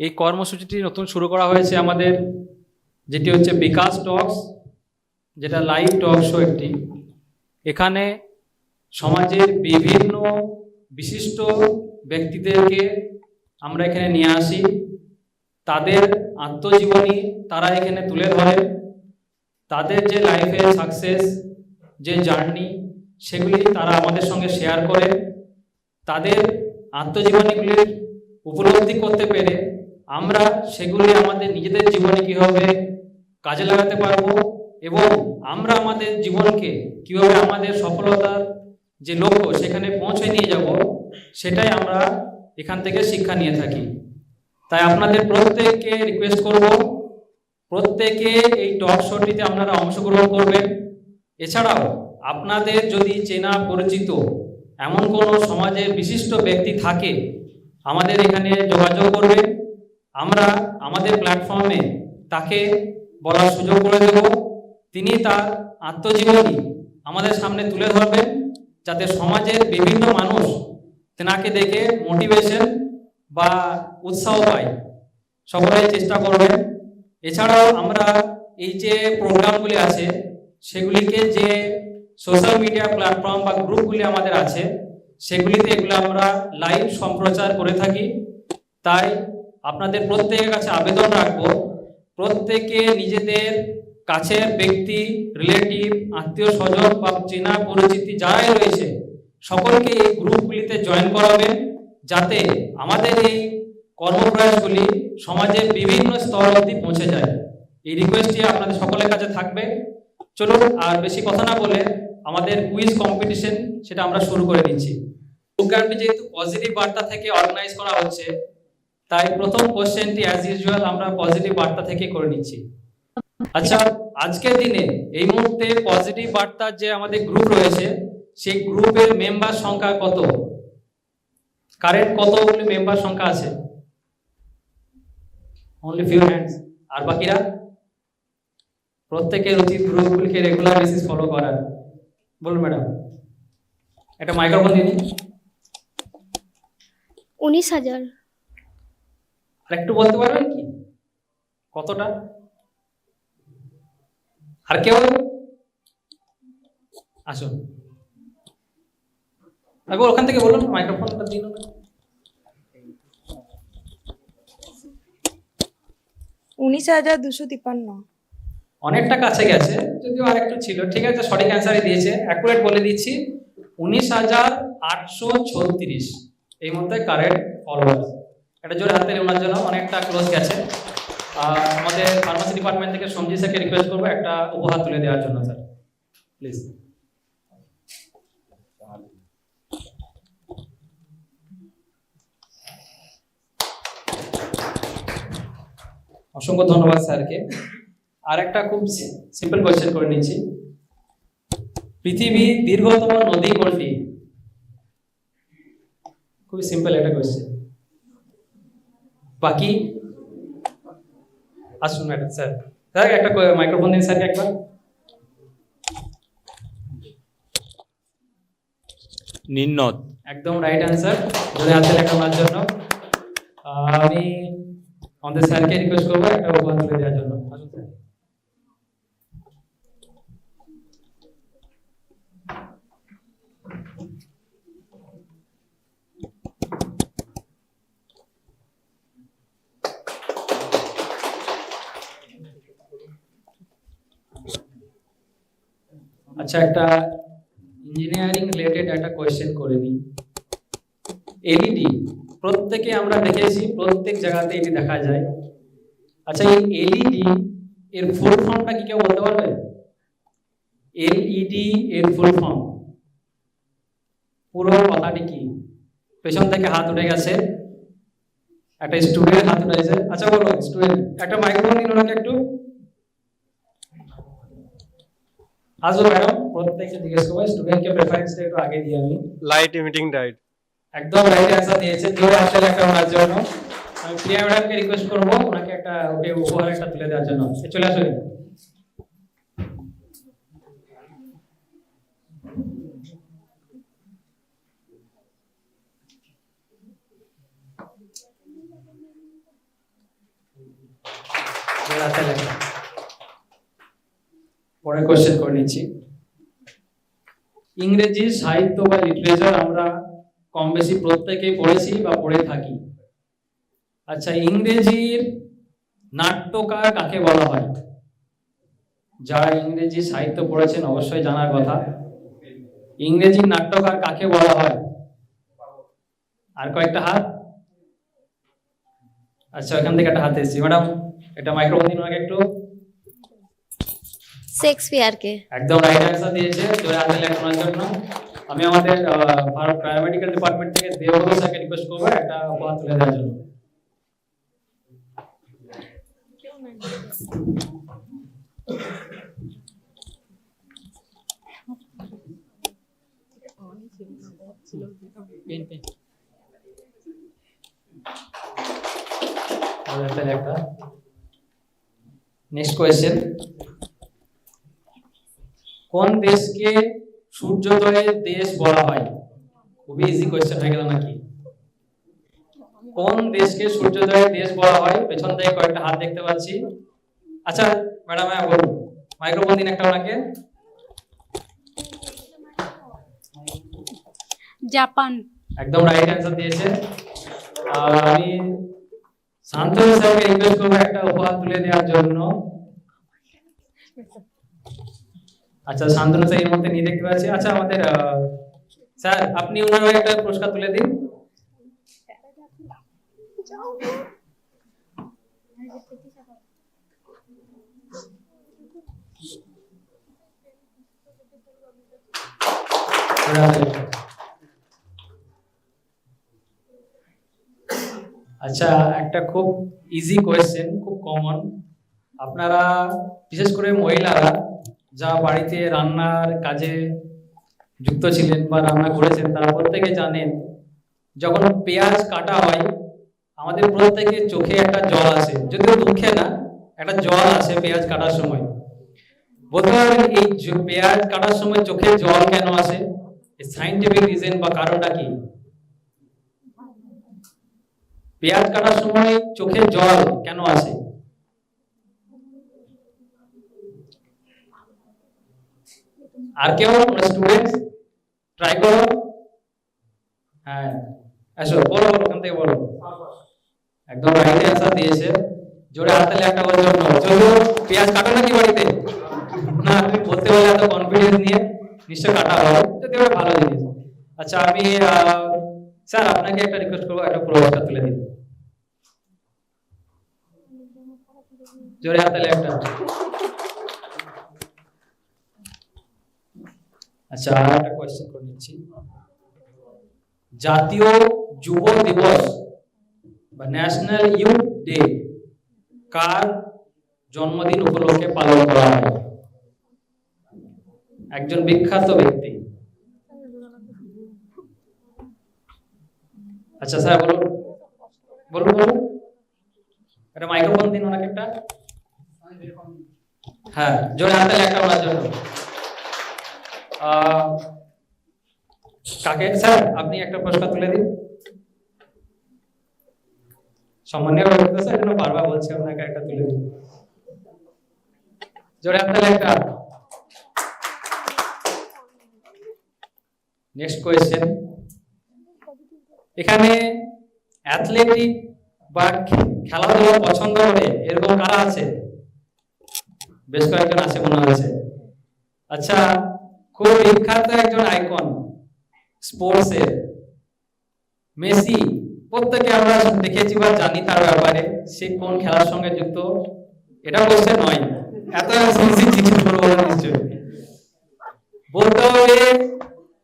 এই কর্মসূচিটি নতুন শুরু করা হয়েছে আমাদের, যেটি হচ্ছে বিকাশ টক্স, যেটা লাইভ টক শো একটি। এখানে সমাজের বিভিন্ন বিশিষ্ট ব্যক্তিদেরকে আমরা এখানে নিয়ে আসি। তাদের আত্মজীবনী তারা এখানে তুলে ধরে। তাদের যে লাইফের সাকসেস, যে জার্নি, সেগুলি তারা আমাদের সঙ্গে শেয়ার করে। তাদের আত্মজীবনীগুলির উপলব্ধি করতে পেরে আমরা সেগুলি আমাদের নিজেদের জীবনে কীভাবে কাজে লাগাতে পারব এবং আমরা আমাদের জীবনকে কীভাবে আমাদের সফলতার যে লক্ষ্য সেখানে পৌঁছে নিয়ে যাব, সেটাই আমরা এখান থেকে শিক্ষা নিয়ে থাকি। তাই আপনাদের প্রত্যেককে রিকোয়েস্ট করব, প্রত্যেকে এই টক শোটিতে আপনারা অংশগ্রহণ করবেন। এছাড়াও আপনাদের যদি চেনা পরিচিত এমন কোনো সমাজের বিশিষ্ট ব্যক্তি থাকে, আমাদের এখানে যোগাযোগ করবেন। আমরা আমাদের প্ল্যাটফর্মে তাকে বলার সুযোগ করে দেব। তিনি তার আত্মজীবনী আমাদের সামনে তুলে ধরবেন, যাতে সমাজের বিভিন্ন মানুষ তেনাকে দেখে মোটিভেশন বা উৎসাহ পায়। সকলেই চেষ্টা করবেন। এছাড়াও আমরা এই যে প্রোগ্রামগুলি আছে, সেগুলিকে যে সোশ্যাল মিডিয়া প্ল্যাটফর্ম বা গ্রুপগুলি আমাদের আছে, সেগুলিতে এগুলো আমরা লাইভ সম্প্রচার করে থাকি। তাই আপনাদের প্রত্যেকের কাছে আবেদন রাখব। প্রত্যেকে নিজেদের কাছের ব্যক্তি রিলেটিভ আত্মীয় স্বজন বা চেনা পরিচিতি যারাই রয়েছে, সকলকে এই গ্রুপগুলিতে জয়েন করাবেন যাতে আমাদের এই কর্মপ্রয়াসগুলি সমাজের বিভিন্ন স্তর অবধি পৌঁছে যায়। এই রিকোয়েস্টটি আপনাদের সকলের কাছে থাকবে। চলুন আর বেশি কথা না বলে আমাদের কুইজ কম্পিটিশন সেটা আমরা শুরু করে দিচ্ছি। প্রোগ্রামটি যেহেতু পজিটিভ বার্তা থেকে অর্গানাইজ করা হচ্ছে তাই প্রথম কোশ্চেনটি অ্যাজ ইউজুয়াল আমরা পজিটিভ বার্তা থেকে করে নিচ্ছি। আচ্ছা আজকের দিনে এই মুহূর্তে পজিটিভ বার্তার যে আমাদের গ্রুপ রয়েছে, সেই গ্রুপের মেম্বার সংখ্যা কত? কারেন্ট কতগুলি মেম্বার সংখ্যা আছে? অনলি ফিউ হ্যান্ডস আর বাকিরা? প্রত্যেকের উচিত গ্রুপগুলিকে রেগুলার বেসিস ফলো করার। বলুন ম্যাডাম। একটা মাইক্রোফোন দিন। উনিশ হাজার। আর একটু বলতে পারবেন কি? কতটা? আর কেউ? আসুন। একবার ওখান থেকে বলুন মাইক্রোফোনটা দিন। উনিশ হাজার দুশো তিপ্পান্ন। অনেকটা কাছে গেছে যদিও আর একটু ছিল। ঠিক আছে সঠিক অ্যান্সারই দিয়েছে। অ্যাকুরেট বলে দিচ্ছি উনিশ হাজার আটশো ছত্রিশ। এই মধ্যে কারেন্ট ফলোয়ার্স এটা জোরে হাতে ওনার জন্য অনেকটা ক্লোজ গেছে। আমাদের ফার্মাসি ডিপার্টমেন্ট থেকে সঞ্জি স্যারকে রিকোয়েস্ট করব একটা উপহার তুলে দেওয়ার জন্য, স্যার। প্লিজ অসংখ্য ধন্যবাদ স্যারকে। আর একটা খুব সিম্পল কোয়েশ্চেন করে নিচ্ছি। পৃথিবীর দীর্ঘতম নদী কোনটি? খুবই সিম্পল একটা কোয়েশ্চেন বাকি? আসুন ম্যাডাম স্যার স্যার একটা মাইক্রোফোন দিন স্যারকে একবার। নিন্নত একদম রাইট অ্যান্সার ধরে হাতে এখনার জন্য। আমি আমাদের স্যারকে রিকোয়েস্ট করব একটা উপহার তুলে দেওয়ার জন্য। আসুন স্যার। আচ্ছা একটা ইঞ্জিনিয়ারিং রিলেটেড একটা কোয়েশ্চেন করে নিই। এলইডি প্রত্যেকে আমরা দেখেছি, প্রত্যেক জায়গাতে এটি দেখা যায়। আচ্ছা এই এলইডি এর ফুল ফর্মটা কি কেউ বলতে পারবে? এলইডি এর ফুল ফর্ম পুরো কথাটি কি? পেছন থেকে হাত উঠে গেছে। একটা স্টুডেন্ট হাত উঠেছে আচ্ছা বলো স্টুডেন্ট একটা মাইক্রোফোন দিন ওনাকে একটু। আসুন ম্যাডাম প্রত্যেককে জিজ্ঞেস করব স্টুডেন্টকে প্রেফারেন্সটা একটু আগে দিই আমি। লাইট ইমিটিং ডাইট একদম রাইট অ্যান্সার দিয়েছে জোরে আসলে একটা ওনার জন্য। আমি প্রিয়া ম্যাডামকে রিকোয়েস্ট করব ওনাকে একটা ওকে উপহার একটা তুলে দেওয়ার জন্য। চলে আসুন। লেখা পরে কোশ্চেন করে নিচ্ছি। ইংরেজি সাহিত্য বা লিটারেচার আমরা কম বেশি প্রত্যেকেই পড়েছি বা পড়ে থাকি। আচ্ছা ইংরেজির নাট্যকার কাকে বলা হয়? যারা ইংরেজি সাহিত্য পড়েছেন অবশ্যই জানার কথা। ইংরেজি নাট্যকার কাকে বলা হয়? আর কয়েকটা হাত। আচ্ছা এখান থেকে একটা হাত এসেছি। ম্যাডাম এটা মাইক্রোফোন ওনাকে একটু শেক্সপিয়ারকে একদম রাইট অ্যান্সার দিয়েছে জোরে হাতে লেখানোর জন্য আমি আমাদের প্যারামেডিক্যাল ডিপার্টমেন্ট থেকে দেবব্রত স্যারকে রিকোয়েস্ট করব একটা উপহার তুলে দেওয়ার জন্য পেন পেন তাহলে একটা নেক্সট কোয়েশ্চেন কোন দেশকে সূর্যোদয়ের দেশ বলা হয়? খুবই ইজি কোয়েশ্চেন হয়ে গেল নাকি? কোন দেশকে সূর্যোদয়ের দেশ বলা হয়? পেছন থেকে কয়েকটা হাত দেখতে পাচ্ছি। আচ্ছা ম্যাডাম হ্যাঁ বলুন। মাইক্রোফোন দিন একটা ওনাকে। জাপান। একদম রাইট অ্যান্সার দিয়েছে। আর আমি শান্তনু স্যারকে রিকোয়েস্ট করব একটা উপহার তুলে দেওয়ার জন্য। আচ্ছা শান্তনু স্যার এর মধ্যে নিয়ে দেখতে পাচ্ছি। আচ্ছা আমাদের স্যার, আপনি ওনার হয়ে একটা পুরস্কার তুলে দিন। আচ্ছা একটা খুব ইজি কোয়েশ্চেন খুব কমন আপনারা, বিশেষ করে মহিলারা যা বাড়িতে রান্নার কাজে যুক্ত ছিলেন বা রান্না করেছেন, তারা প্রত্যেকে জানেন, যখন পেঁয়াজ কাটা হয়, আমাদের প্রত্যেকের চোখে একটা জল আসে। যদিও দুঃখে না, একটা জল আসে পেঁয়াজ কাটার সময়। এই পেঁয়াজ কাটার সময় চোখে জল কেন আসে? সাইন্টিফিক রিজন বা কারণটা কি? পেঁয়াজ কাটার সময় চোখে জল কেন আসে? আর কেউ স্টুডেন্ট ট্রাই করো হ্যাঁ আসো বলো বলো ওখান থেকে বলো একদম রাইট অ্যান্সার দিয়েছে। জোরে হাতে একটা বলার জন্য যদিও পেঁয়াজ কাটো নাকি বাড়িতে? না তুমি বলতে পারলে এত কনফিডেন্স নিয়ে নিশ্চয় কাটা হবে। যদিও এটা ভালো জিনিস। আচ্ছা আমি আহ, স্যার আপনাকে একটা রিকোয়েস্ট করব একটা পুরস্কার তুলে দিন জোরে হাতে একটা আচ্ছা আর একটা কোয়েশ্চেন করে নিচ্ছি। জাতীয় যুব দিবস বা ন্যাশনাল ইউথ ডে কার জন্মদিন উপলক্ষে পালন করা হয়? একজন বিখ্যাত ব্যক্তি। আচ্ছা স্যার, বলুন। বলুন বলুন। একটা মাইক্রোফোন দিন ওনাকে একটা। হ্যাঁ জোরে হাতে লেখা ওনার জন্য। কাকে? স্যার, আপনি একটা পুরস্কার তুলে দিন। বারবার আপনাকে একটা তুলে দিন। লেখা নেক্সট কোয়েশ্চেন এখানে অ্যাথলেটিক বা খেলাধুলা পছন্দ করে, এরকম কারা আছে? বেশ কয়েকজন আছে মনে হচ্ছে। আচ্ছা খুব বিখ্যাত একজন আইকন স্পোর্টস এর মেসি, প্রত্যেকে আমরা দেখেছি বা জানি তার ব্যাপারে, সে কোন খেলার সঙ্গে যুক্ত? এটা বলছে নয়। এত বলতে হবে,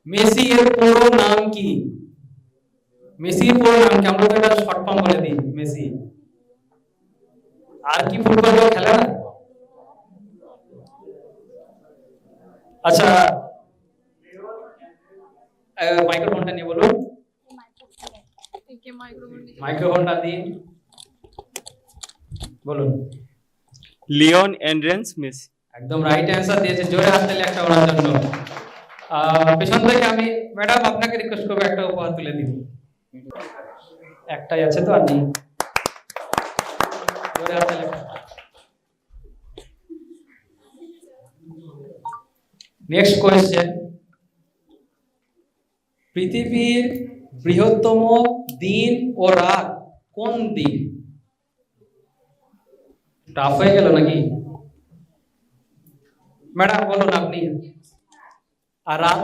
মেসি এর পুরো নাম কি? মেসির পুরো নাম কি? আমরা তো এটা শর্ট ফর্ম বলে দিই, মেসি। আর কি ফুটবল খেলে না? আচ্ছা মাইক্রোফোনটা নিয়ে বলুন। মাইক্রোফোনটা দিন। বলুন। Lionel Andrés Messi. একদম রাইট অ্যান্সার দিয়েছে জোরে হাত তালি একটা ওনার জন্য। পেছন থেকে আমি ম্যাডাম আপনাকে রিকোয়েস্ট করব একটা উপহার তুলে দিন। একটাই আছে তো আর নেই জোরে হাত তালি একটা। নেক্সট কোয়েশ্চেন পৃথিবীর বৃহত্তম দিন ও রাত কোন দিন? টাফ হয়ে গেল নাকি? ম্যাডাম, বলুন আপনি। আর রাত?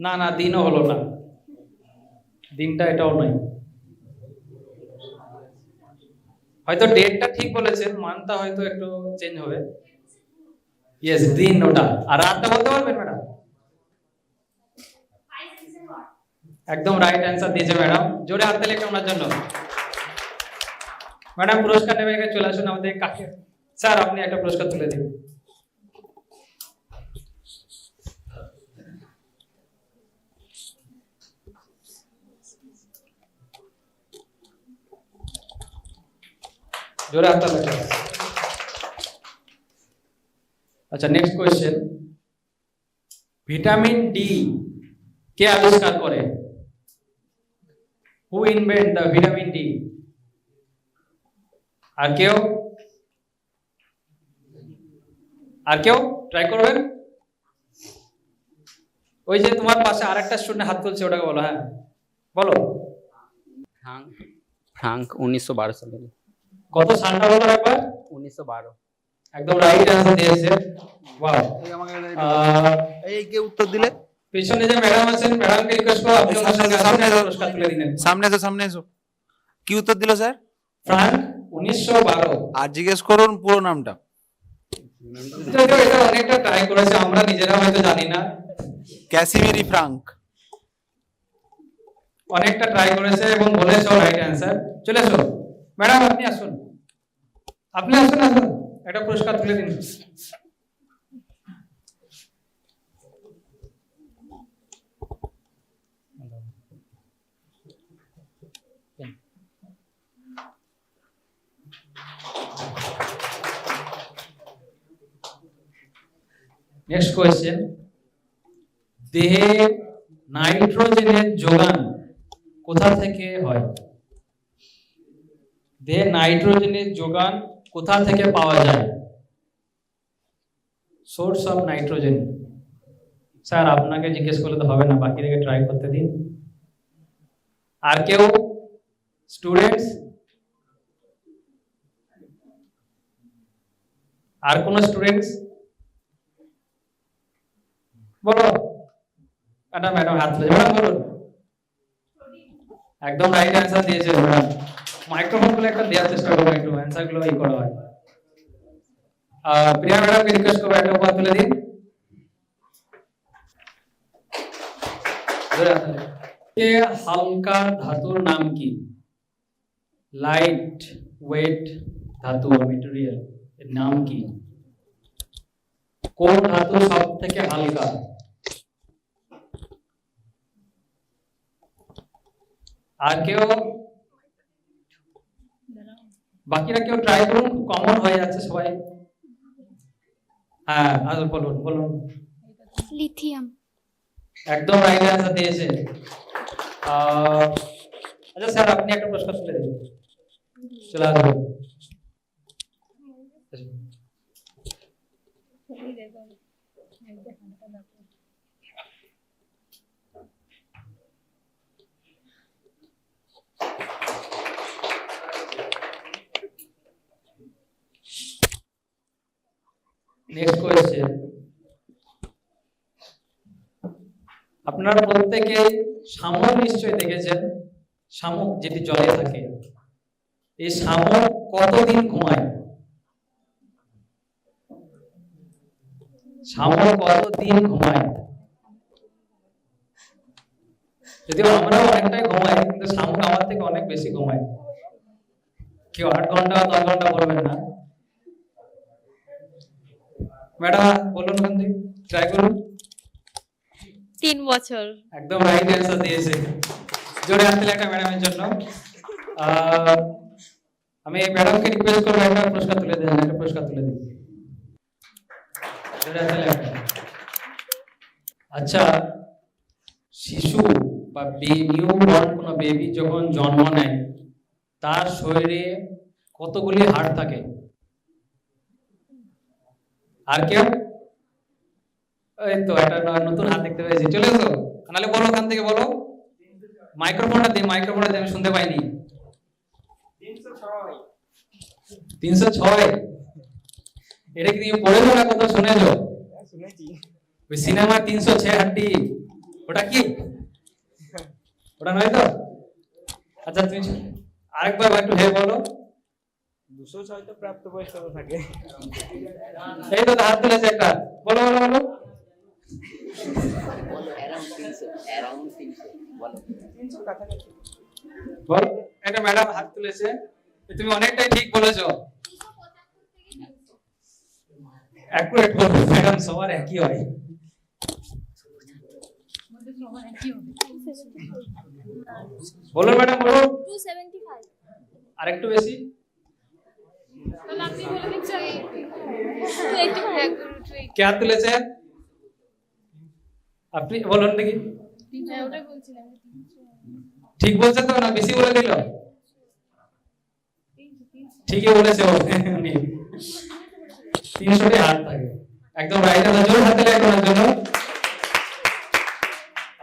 না না, দিনও হলো না। দিনটা এটাও নয়। হয়তো ডেটটা ঠিক বলেছেন মানটা হয়তো একটু চেঞ্জ হবে। ইয়েস দিন ওটা আর রাতটা বলতে পারবেন ম্যাডাম একদম রাইট অ্যান্সার দিয়েছে ম্যাডাম জোরে হাত তালি একটা ওনার জন্য। ম্যাডাম পুরস্কার নেবে এখানে, চলে আসুন আমাদের কাকে স্যার আপনি একটা পুরস্কার তুলে দিন। জোরে হাত তালি একটা। আচ্ছা নেক্সট কোয়েশ্চেন ভিটামিন ডি কে আবিষ্কার করে? Who invent the vitamin D আর কেউ? আর কেউ? ট্রাই করবেন? ওই যে তোমার পাশে আরেকটা স্টুডেন্ট হাত তুলছে ওটাকে বলো হ্যাঁ। বলো। ফ্রাঙ্ক ফ্রাঙ্ক উনিশশো বারো সালে। কত সালটা বলো একবার? উনিশশো বারো। একদম রাইট অ্যান্সার দিয়েছে। ওয়াও এই কে উত্তর দিলে? পেছনে যে ম্যাডাম আছেন ম্যাডামকে রিকোয়েস্ট করো আপনি সামনে আসুন, পুরস্কার তুলে দিলেন। সামনে এসো সামনে এসো। কি উত্তর দিল স্যার? ফ্রাঙ্ক উনিশশো বারো। আর জিজ্ঞেস করুন পুরো নামটা। যদিও এটা অনেকটা ট্রাই করেছে আমরা নিজেরা হয়তো জানি না। ক্যাসিমিরি ফ্রাঙ্ক অনেকটা ট্রাই করেছে এবং বলেছে রাইট অ্যান্সার চলে এসো। ম্যাডাম আপনি আসুন। আপনি আসুন আসুন। একটা পুরস্কার তুলে দিন। নেক্সট কোয়েশ্চেন দেহে নাইট্রোজেনের যোগান কোথা থেকে হয়? দেহে নাইট্রোজেনের যোগান কোথা থেকে পাওয়া যায়? সোর্স অফ নাইট্রোজেন স্যার, আপনাকে জিজ্ঞেস করলে তো হবে না, বাকিদেরকে ট্রাই করতে দিন। আর কেউ? স্টুডেন্টস আর কোন স্টুডেন্টস বলো। ম্যাডাম ম্যাডাম, হাত তুলে ম্যাডাম বলুন একদম রাইট অ্যান্সার দিয়েছে। ম্যাডাম মাইক্রোফোনগুলো একটা দেওয়ার চেষ্টা করব একটু অ্যান্সারগুলো ই করা হয় আহ, প্রিয়া ম্যাডামকে রিকোয়েস্ট করব একটা উপহার তুলে দিন জোরে হাত তালি। এ হালকা ধাতুর নাম কি লাইট ওয়েট ধাতু মেটেরিয়াল এর নাম কি কোন ধাতু সব থেকে হালকা আর কেউ বাকিরা কেউ ট্রাই করুন কমন হয়ে যাচ্ছে সবাই। হ্যাঁ আর বলুন বলুন। লিথিয়াম। একদম রাইট অ্যান্সার দিয়েছে। আচ্ছা স্যার আপনি একটা প্রশ্ন শুনে দিন। চলে আসুন। নেক্সট কোয়েশ্চেন আপনারা প্রত্যেকে শামুক নিশ্চয়ই দেখেছেন, শামুক যেটি জলে থাকে। এই শামুক কতদিন ঘুমায়? শামুক কতদিন ঘুমায়? যদিও আমরা অনেকটাই ঘুমাই, কিন্তু শামুক আমার থেকে অনেক বেশি ঘুমায়। কেউ আট ঘণ্টা দশ ঘণ্টা বলবেন না। ম্যাডাম বলুন ওখান থেকে ট্রাই করুন। তিন বছর। একদম রাইট অ্যান্সার দিয়েছে। জোরে হাত একটা ম্যাডামের জন্য। আমি ম্যাডামকে রিকোয়েস্ট করব একটা পুরস্কার তুলে দেন একটা পুরস্কার তুলে দিন। জোরে হাত আচ্ছা শিশু বা নিউ বর্ন কোনো বেবি যখন জন্ম নেয় তার শরীরে কতগুলি হাড় থাকে? আর কেউ? এই তো একটা নতুন হাত দেখতে পেয়েছি। চলে এসো। নাহলে বলো ওখান থেকে বলো। মাইক্রোফোনটা দে মাইক্রোফোনটা দে, আমি শুনতে পাইনি। তিনশো ছয়। এটা কি তুমি পড়েছো না কত শুনেছো? ওই সিনেমা তিনশো হাড্ডি ওটা কি? ওটা নয় তো? আচ্ছা তুমি আরেকবার একটু হে বলো। দুশো ছয় তো প্রাপ্তবয়স্ক থাকে। এই তো হাত তুলেছে একটা। বলো বলো বলো। বল একটা ম্যাডাম হাত তুলেছে। তুমি অনেকটাই ঠিক বলেছ। অ্যাকুরেট ম্যাডাম সবার একই হয়। বলো ম্যাডাম বলো। টু সেভেন্টি আর একটু বেশি। তাহলে আপনি বলে দিচ্ছেন টু এইটি ফাইভ কে হাত তুলেছে আপনি বলুন দেখি হ্যাঁ ওটাই বলছিলাম ঠিক বলছে তো না বেশি বলে দিল ঠিকই বলেছে ও উনি তিনশোটি হাত থাকে একদম রাইট আনসার জোর হাতে লাগে ওনার জন্য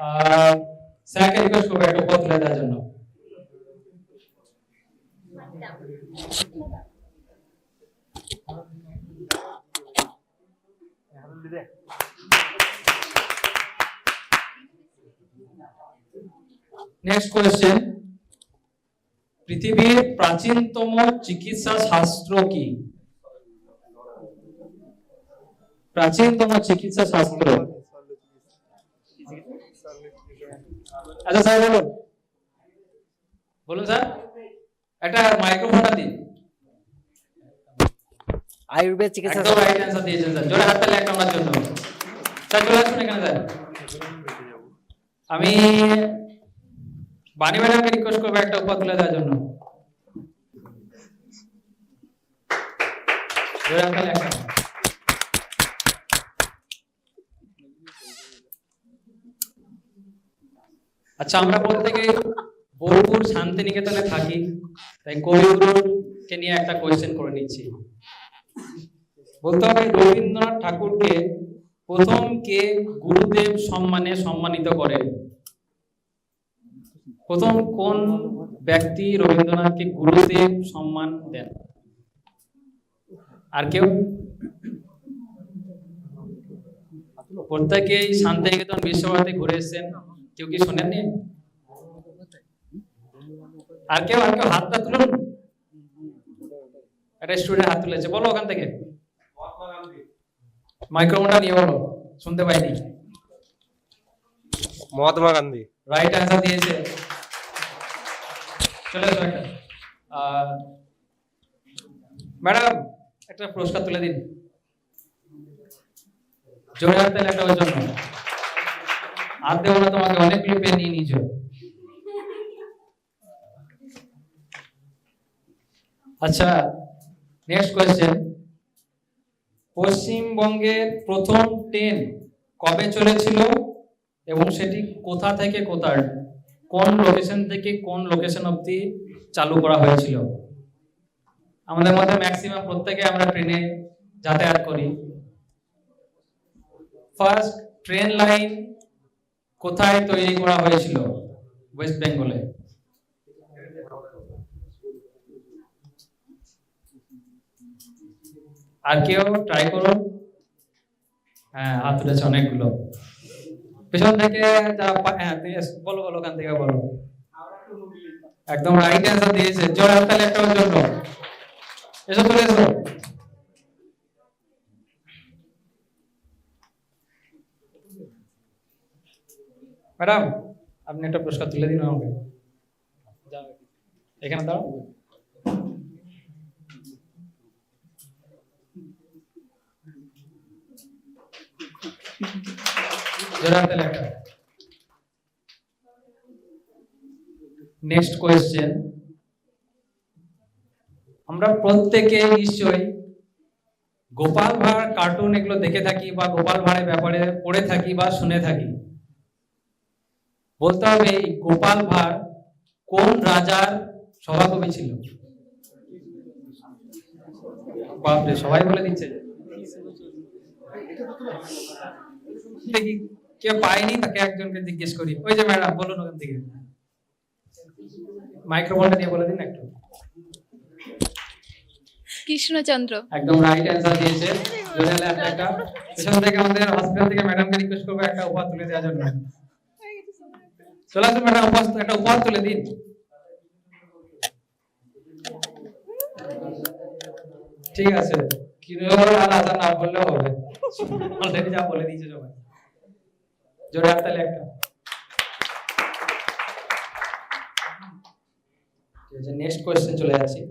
আর স্যারকে রিকোয়েস্ট করব একটা পথ তুলে দেওয়ার জন্য নেক্সট কোয়েশ্চেন পৃথিবীর প্রাচীনতম চিকিৎসা শাস্ত্র কি? প্রাচীনতম চিকিৎসা শাস্ত্র। আচ্ছা স্যার বলুন। বলুন, স্যার। একটা মাইক্রোফোনটা দিন। আয়ুর্বেদ চিকিৎসা একদম রাইট অ্যান্সার দিয়েছেন স্যার। জোরে হাত তালি জন্য। স্যার চলে আসুন এখানে স্যার। আমি বাণী ম্যাডামকে রিকোয়েস্ট করব একটা উপহার তুলে দেওয়ার জন্য। জোরে হাত তালি একটা আচ্ছা আমরা প্রত্যেকে বোলপুর শান্তিনিকেতনে থাকি তাই কবিগুরুকে নিয়ে একটা কোয়েশ্চেন করে নিচ্ছি। বলতে রবীন্দ্রনাথ ঠাকুরকে প্রথম কে গুরুদেব সম্মানে সম্মানিত করেন? প্রথম কোন ব্যক্তি রবীন্দ্রনাথকে গুরুদেব সম্মান দেন? আর কেউ? প্রত্যেকেই শান্তিনিকেতন বিশ্বভারতী ঘুরে এসেছেন। কেউ কি শোনেননি? আর কেউ আর কেউ হাতটা তুলুন। একটা স্টুডেন্ট হাত তুলেছে। বলো ওখান থেকে। মাইক্রোফোনটা নিয়ে বলো শুনতে পাইনি। মহাত্মা গান্ধী। রাইট অ্যান্সার দিয়েছে। চলে এসো একটা। ম্যাডাম একটা পুরস্কার তুলে দিন। জোরে হাত তাহলে একটা ওর জন্য আর দেবো না তোমাকে অনেকগুলো পেন নিয়ে নিয়েছো আচ্ছা নেক্সট কোয়েশ্চেন পশ্চিমবঙ্গের প্রথম ট্রেন কবে চলেছিল এবং সেটি কোথা থেকে কোথায় কোন লোকেশন থেকে কোন লোকেশন অবধি চালু করা হয়েছিল? আমাদের মধ্যে ম্যাক্সিমাম প্রত্যেকে আমরা ট্রেনে যাতায়াত করি। ফার্স্ট ট্রেন লাইন কোথায় তৈরি করা হয়েছিল? ওয়েস্ট বেঙ্গলে আর কেউ ট্রাই করুন। হ্যাঁ হাত তুলেছে অনেকগুলো। পেছন থেকে হ্যাঁ বলো বলো ওখান থেকে বলো। একদম রাইট অ্যান্সার দিয়েছে। জোর হাততালি একটা জন্য। এসো চলে এসো। ম্যাডাম আপনি একটা পুরস্কার তুলে দিন আমাকে। এখানে যাও, এখানে দাও নেক্সট কোয়েশ্চেন আমরা প্রত্যেকে নিশ্চয়ই গোপাল ভাঁড় কার্টুন এগুলো দেখে থাকি বা গোপাল ভাঁড়ের ব্যাপারে পড়ে থাকি বা শুনে থাকি। বলতে হবে গোপাল ভাঁড় কোন রাজার সভাকবি ছিল? সবাই বলে দিচ্ছে। কেউ পায়নি তাকে একজনকে জিজ্ঞেস করি। ওই যে ম্যাডাম বলুন ওখান থেকে। মাইক্রোফোনটা নিয়ে বলে দিন একটু। কৃষ্ণচন্দ্র। একদম রাইট অ্যান্সার দিয়েছে। জোরে হলে একটা একটা। পেছন থেকে আমাদের হসপিটাল থেকে ম্যাডামকে রিকোয়েস্ট করব একটা উপহার তুলে দেওয়ার জন্য। চলে আসুন ম্যাডাম উপহার একটা উপহার তুলে দিন। ঠিক আছে। কিরোর আর আজান না বললেও হবে। অলরেডি যা বলে দিয়েছে সবাই। জোরে হাততালি একটা। নেক্সট কোয়েশ্চেন চলে যাচ্ছি।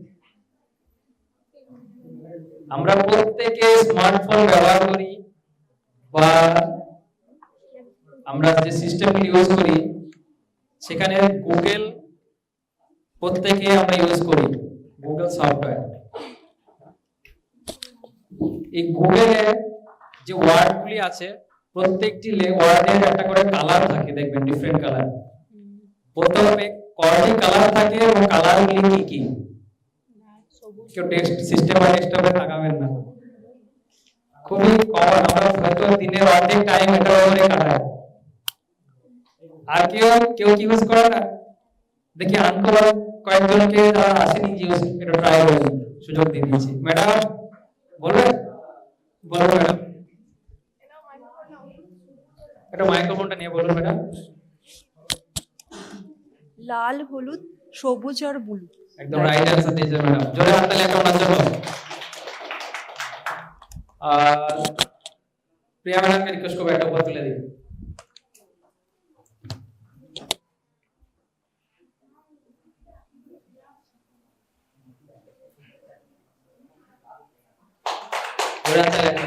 আমরা প্রত্যেকে স্মার্টফোন ব্যবহার করি বা আমরা যে সিস্টেম ইউজ করি, সেখানে গুগল প্রত্যেকে আমরা ইউজ করি গুগল সফটওয়্যার এই গুগলে যে ওয়ার্ডগুলি আছে প্রত্যেকটি ওয়ার্ডের একটা করে কালার থাকে, দেখবেন ডিফারেন্ট কালার প্রথমে কয়টি কালার থাকে এবং কালারগুলি কি কি? কেউ টেক্সট সিস্টেম তাকাবেন না। খুবই কমন আমরা হয়তো দিনের অর্ধেক টাইম এটা করে কাটাই। আর কেউ কেউ কি ইউজ করে না? দেখি আনকো কয়েকজনকে যারা আসেনি use, এটা ট্রাই করে সুযোগ দিয়ে দিচ্ছি ম্যাডাম, বলবেন? বলব ম্যাডাম। একটা মাইক্রোফোনটা নিয়ে বলুন ম্যাডাম। লাল হলুদ সবুজ আর ব্লু একদম রাইট অ্যান্সার দিয়েছে ম্যাডাম। জোরে হাততালি একটা ওনার জন্য আর প্রিয়া ম্যাডামকে রিকোয়েস্ট করব একটা উপহার তুলে দিন। জোরে হাততালি একটা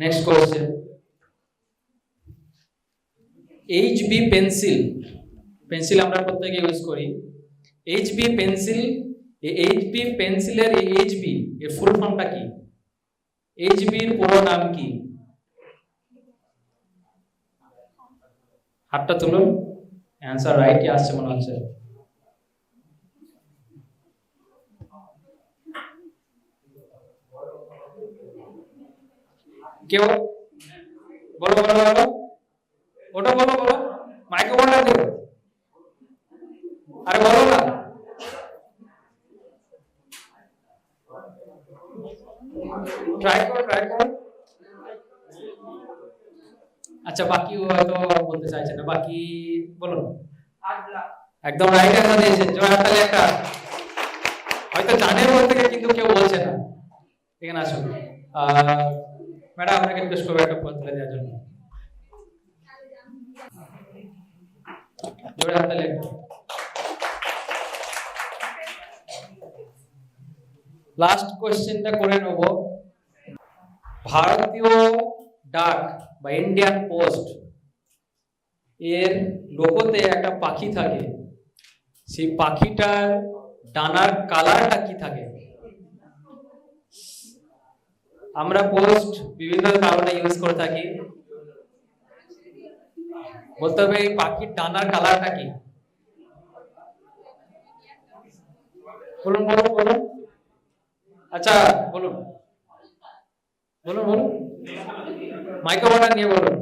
next question HB pencil pencil আমরা প্রত্যেকে ইউজ করি। এইচবি পেন্সিল এই এইচবি পেন্সিলের এই এইচবি এর ফুল ফর্মটা কি? এইচবির পুরো নাম কি? হাতটা তুলুন। অ্যান্সার রাইটই আসছে মনে হচ্ছে। কেউ বলো? বলো বলো ওটা বলো। বলো মাইক্রোফোনটা দিও আরে বলো না। ট্রাই করো ট্রাই করো। আচ্ছা বাকি হয়তো বলতে চাইছে না। বাকি বলো একদম রাইট অ্যান্সার দিয়েছে। জোর হাততালি একটা। হয়তো জানে বলতে কিন্তু কেউ বলছে না। এখানে আসুন। ম্যাডাম, আপনাকে রিকোয়েস্ট করব একটা পথ তুলে দেওয়ার জন্য। জোরে হাততালি একটা লাস্ট কোশ্চেনটা করে নেব। ভারতীয় ডাক বা ইন্ডিয়ান পোস্ট এর লোগোতে একটা পাখি থাকে। সেই পাখিটার ডানার কালারটা কি থাকে? আমরা পোস্ট বিভিন্ন কারণে ইউজ করে থাকি। বলতে হবে এই পাখির ডানার কালারটা কি? বলুন বলুন বলুন। আচ্ছা বলুন। বলুন বলুন। মাইক্রোফোনটা নিয়ে বলুন।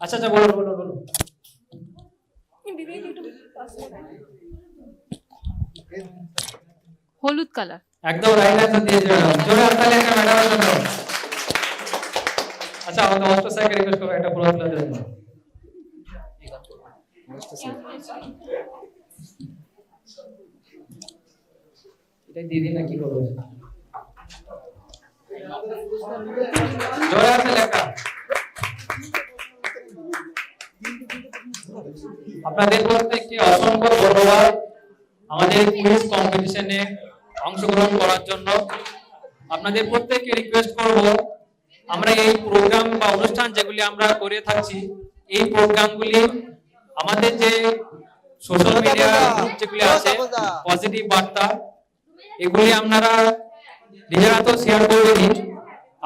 আচ্ছা আচ্ছা বলুন বলুন বলুন। হলুদ কালার। একদম রাইট অ্যান্সার দিয়েছে জোরে হাততালি একটা ম্যাডামের জন্য আচ্ছা আমাদের অষ্ট স্যারকে রিকোয়েস্ট করব একটা পুরো তুলে দেবেন এটাই দিদি না কি করবে? জোরে হাততালি একটা। আপনাদের প্রত্যেককে অসংখ্য ধন্যবাদ। আমাদের কুইজ কম্পিটিশনে অংশগ্রহণ করার জন্য আপনাদের প্রত্যেককে রিকোয়েস্ট করব। আমরা এই প্রোগ্রাম বা অনুষ্ঠান যেগুলি আমরা করে থাকছি, এই প্রোগ্রামগুলি আমাদের যে সোশ্যাল মিডিয়া যেগুলি আছে পজিটিভ বার্তা, এগুলি আপনারা নিজেরা তো শেয়ার করে দিন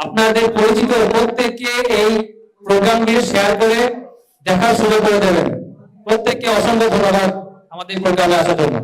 আপনাদের পরিচিত প্রত্যেককে এই প্রোগ্রামগুলি শেয়ার করে দেখার সুযোগ করে দেবেন। প্রত্যেককে অসংখ্য ধন্যবাদ আমাদের প্রোগ্রামে আসার জন্য।